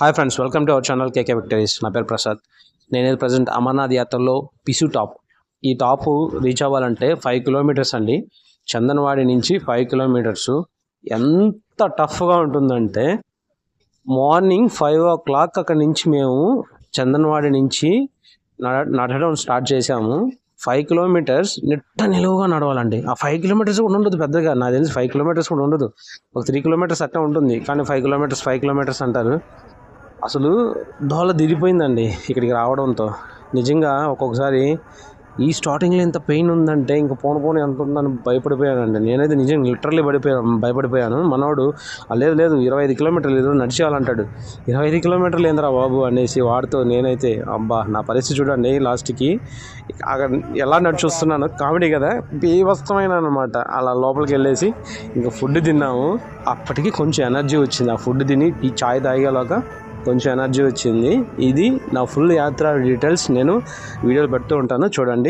Hi friends welcome to our channel KK victories నా పేరు ప్రసాద్. నేనేది ప్రజెంట్ అమర్నాథ్ యాత్రలో పిసు టాప్. ఈ టాప్ రీచ్ అవ్వాలంటే ఫైవ్ కిలోమీటర్స్ అండి. చందనవాడి నుంచి ఫైవ్ కిలోమీటర్స్ ఎంత టఫ్గా ఉంటుందంటే మార్నింగ్ ఫైవ్ ఓ క్లాక్ అక్కడ నుంచి మేము చందనవాడి నుంచి నడడం స్టార్ట్ చేసాము ఫైవ్ కిలోమీటర్స్ నిట్ట నిలువుగా నడవాలండి. ఆ ఫైవ్ కిలోమీటర్స్ కూడా ఉండదు పెద్దగా. నాకు తెలిసి ఫైవ్ కిలోమీటర్స్ కూడా ఉండదు. ఒక త్రీ కిలోమీటర్స్ అట్లా ఉంటుంది. కానీ ఫైవ్ కిలోమీటర్స్ ఫైవ్ కిలోమీటర్స్ అంటారు. అసలు దోల దిరిపోయిందండి ఇక్కడికి రావడంతో. నిజంగా ఒక్కొక్కసారి ఈ స్టార్టింగ్లో ఎంత పెయిన్ ఉందంటే ఇంక పోను పోను ఎంత ఉందని భయపడిపోయానండి. నేనైతే నిజంగా లిటరల్లీ పడిపోయాను భయపడిపోయాను. మనవాడు లేదు లేదు ఇరవై ఐదు కిలోమీటర్లు ఏదో నడిచేయాలంటాడు. ఇరవై ఐదు కిలోమీటర్లు ఏందిరా బాబు? అనేసి వాడితో నేనైతే అబ్బా నా పరిస్థితి చూడండి లాస్ట్కి అక్కడ ఎలా నడిచొస్తున్నాను కామెడీ కదా బీభత్సమైన అనమాట అలా లోపలికి వెళ్ళేసి ఇంకా ఫుడ్ తిన్నాము. అప్పటికి కొంచెం ఎనర్జీ వచ్చింది. ఆ ఫుడ్ తిని ఈ చాయ్ తాగేలాగా కొంచెం ఎనర్జీ వచ్చింది. ఇది నా ఫుల్ యాత్ర డీటెయిల్స్ నేను వీడియోలు పెడుతూ ఉంటాను. చూడండి.